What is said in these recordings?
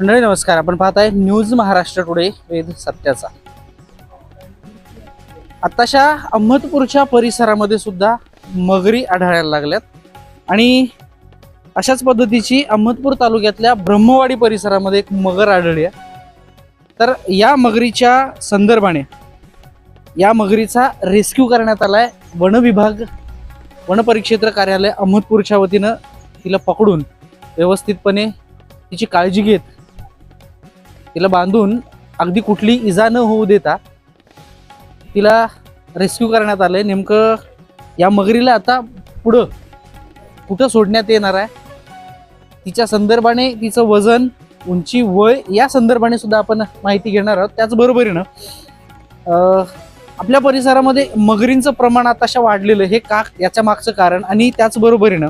मंडळी नमस्कार. आपण पाहत आहे न्यूज महाराष्ट्र टुडे वेद सत्याचा. आताशा अहमदपूरच्या परिसरामध्ये सुद्धा मगरी आढळायला लागल्यात. आणि अशाच पद्धतीची अहमदपूर तालुक्यातल्या ब्रह्मवाडी परिसरामध्ये एक मगर आढळली आहे. तर या मगरीच्या संदर्भाने या मगरीचा रेस्क्यू करण्यात आलाय वन विभाग वनपरिक्षेत्र कार्यालय अहमदपूरच्या वतीनं तिला पकडून व्यवस्थितपणे तिची काळजी घेत तिला बांधून अगदी कुठली इजा न होऊ देता तिला रेस्क्यू करण्यात आलं आहे नेमकं या मगरीला आता पुढं कुठं सोडण्यात येणार आहे? तिच्या संदर्भाने तिचं वजन उंची वय या संदर्भाने सुद्धा आपण माहिती घेणार आहोत. त्याचबरोबरीनं आपल्या परिसरामध्ये मगरींचं प्रमाण आताशा वाढलेलं हे का याच्या मागचं कारण? आणि त्याचबरोबरीनं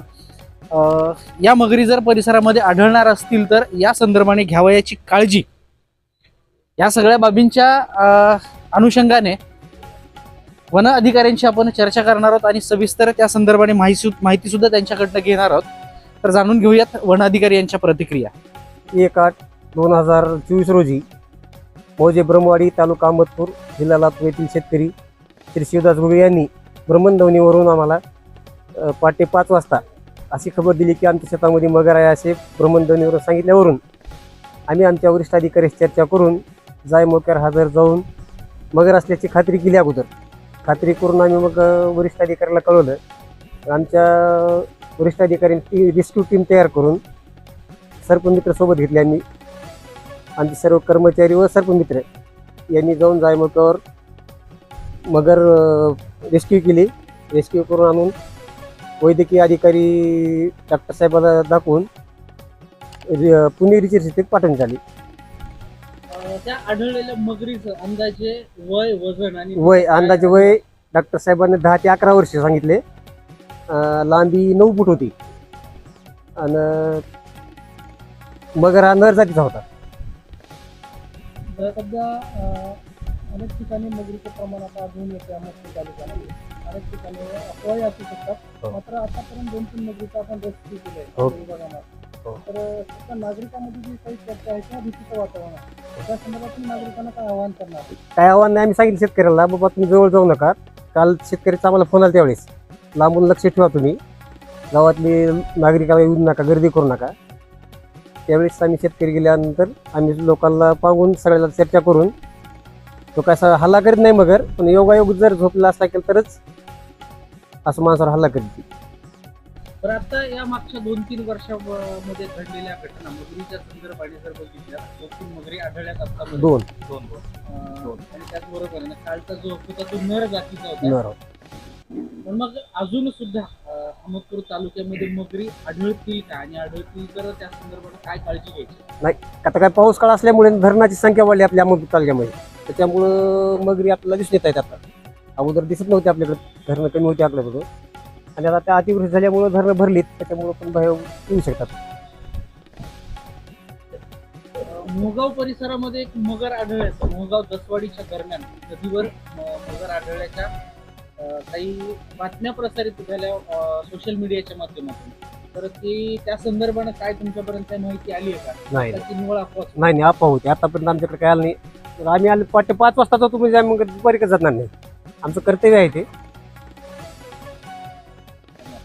या मगरी जर परिसरामध्ये आढळणार असतील तर या संदर्भाने घ्यावयाची काळजी या सगळ्या बाबींच्या अनुषंगाने वन अधिकाऱ्यांशी आपण चर्चा करणार आहोत आणि सविस्तर त्या संदर्भाने माहिती माहिती सुद्धा त्यांच्याकडनं घेणार आहोत. तर जाणून घेऊयात वन अधिकारी यांच्या प्रतिक्रिया. एक आठ दोन हजार चोवीस रोजी मौजे ब्रह्मवाडी तालुका अहमदपूर जिल्हा लातूर येथील शेतकरी श्री शिवदास गुळे यांनी भ्रमणध्वनीवरून आम्हाला अ, पहाटे पाच वाजता अशी खबर दिली की आमच्या शेतामध्ये मगर आहे असे भ्रमणध्वनीवरून सांगितल्यावरून आम्ही आमच्या वरिष्ठ अधिकाऱ्याशी चर्चा करून जाय मोक्यार हजर जाऊन मगर असल्याची खात्री केली अगोदर. खात्री करून आम्ही मग वरिष्ठ अधिकाऱ्याला कळवलं. आमच्या वरिष्ठ अधिकाऱ्यांनी रेस्क्यू टीम तयार करून सर्पमित्र सोबत घेतले आम्ही. आमचे सर्व कर्मचारी व सर्पमित्र यांनी जाऊन जायमुखावर मगर रेस्क्यू केली. रेस्क्यू करून आणून वैद्यकीय अधिकारी डॉक्टर साहेबाला दाखवून रि- पुणे रिचर्स इथे पाठवण्यात आली त्या आढळलेल्या मगरीचं अंदाजे वय वजन आणि वय अंदाजे वय डॉक्टर साहेबांनी दहा ते अकरा वर्ष सांगितले अं, लांबी नऊ फूट होती आणि मगर हा नर जातीचा होता सध्या अनेक ठिकाणी मगरीचं प्रमाण आता आढळून येते अहमदपूर तालुक्यामध्ये अनेक ठिकाणी अफवाही असू शकतात हो. मात्र आतापर्यंत दोन तीन मगरीचं आपण रेस्क्यू हो. विभागामध्ये हो. तर सध्या नागरिकांमध्ये जी काही चर्चा आहे किंवा भीतीचं वातावरण आहे. त्या संदर्भात तुम्ही नागरिकांना काय आवाहन करणार? काय आव्हान नाही आम्ही सांगितलं शेतकऱ्याला बाबा तुम्ही जवळ जाऊ नका. काल शेतकऱ्याचा आम्हाला फोन आला त्यावेळेस. लांबून लक्ष ठेवा तुम्ही. गावातली नागरिकाला येऊ नका गर्दी करू नका. त्यावेळेस आम्ही शेतकरी गेल्यानंतर आम्ही लोकांना पाहून सगळ्याला चर्चा करून तो काय असा हल्ला करीत नाही मगर पण योगायोग जर झोपला असला केला तरच असं माणसावर हल्ला करीत तर आता या मागच्या दोन तीन वर्षामध्ये घडलेल्या घटना मगरीच्या संदर्भाने जर बघितल्या दोन तीन मगरी आढळल्यात आता दोन. दोन आणि त्याचबरोबर ना कालचा जो होता तो नर जातीचा होता. पण मग अजून सुद्धा अहमदपूर तालुक्यामध्ये मगरी आढळतील का? आणि आढळतील तर त्या संदर्भात काय काळजी घ्यायची? आता काय पाऊस काळ असल्यामुळे धरणाची संख्या वाढली आपल्या अहमदपूर तालुक्यामध्ये. त्याच्यामुळं मगरी आपल्याला दिसून येत आहेत आता. अगोदर दिसत नव्हते आपल्याकडे धरणं कमी होती आपल्याकडं आणि आता त्या अतिवृष्टी झाल्यामुळं धरणं भरलीत त्याच्यामुळं पण भय येऊ शकतात. अं, मोहगाव परिसरामध्ये एक मगर आढळल्याचं मोहगाव दसवाडीच्या दरम्यान नदीवर मगर आढळल्याच्या काही बातम्या प्रसारित झाल्या सोशल मीडियाच्या माध्यमातून. तर ती त्या संदर्भानं काय तुमच्यापर्यंत काही माहिती आली आहे का? नाही. त्याची निवळ अफवाच नाही नाही अफवा होती. आतापर्यंत आमच्याकडे काय आलं नाही. तर आम्ही आले पाठ पाच वाजता तुम्ही आम्ही मग दुपारी का जाणार नाही. आमचं कर्तव्य आहे ते.